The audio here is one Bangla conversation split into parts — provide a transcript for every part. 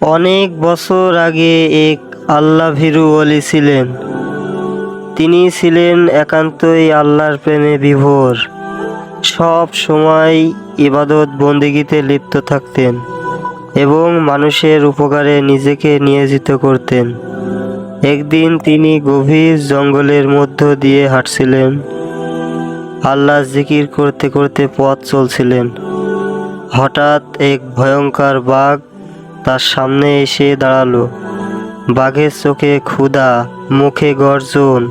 অনেক বছর আগে এক আল্লাহ ভীরু অলি ছিলেন। তিনি ছিলেন একান্তই আল্লাহর প্রেমে বিভোর। সব সময় ইবাদত বন্দিগিতে লিপ্ত থাকতেন এবং মানুষের উপকারে নিজেকে নিয়োজিত করতেন। একদিন তিনি গভীর জঙ্গলের মধ্য দিয়ে হাঁটছিলেন। আল্লাহ জিকির করতে করতে পথ চলছিলেন। হঠাৎ এক ভয়ঙ্কর বাঘ তার সামনে এসে দাঁড়াল। বাঘের চোখে ক্ষুধা, মুখে গর্জন।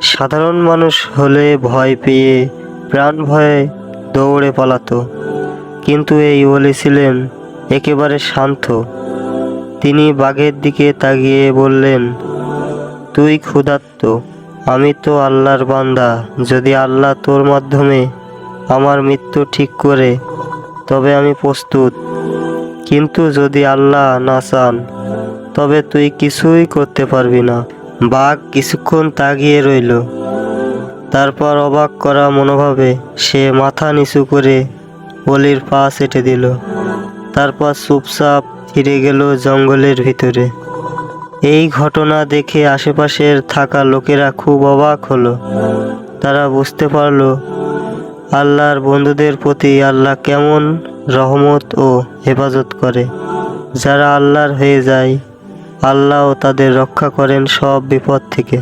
সাধারণ মানুষ হলে ভয় পেয়ে প্রাণ ভয়ে দৌড়ে পালাতো। কিন্তু এই ওলি ছিলেন একেবারে শান্ত। তিনি বাঘের দিকে তাকিয়ে বললেন, তুই ক্ষুধার্ত। আমি তো আল্লাহর বান্দা। যদি আল্লাহ তোর মাধ্যমে আমার মৃত্যু ঠিক করে, তবে আমি প্রস্তুত। কিন্তু যদি আল্লাহ না চান, তবে তুই কিছুই করতে পারবি না। বাঘ কিছুক্ষণ তাগিয়ে রইল। তারপর অবাক করা মনোভাবে সে মাথা নিচু করে বলির পা চেটে দিল। তারপর চুপচাপ ফিরে গেল জঙ্গলের ভিতরে। এই ঘটনা দেখে আশেপাশের থাকা লোকেরা খুব অবাক হলো। তারা বুঝতে পারল, আল্লাহর বন্ধুদের প্রতি আল্লাহ কেমন রহমত ও হেফাজত করে। যারা আল্লাহর হয়ে যায় আল্লাহও তাদের রক্ষা করেন সব বিপদ থেকে।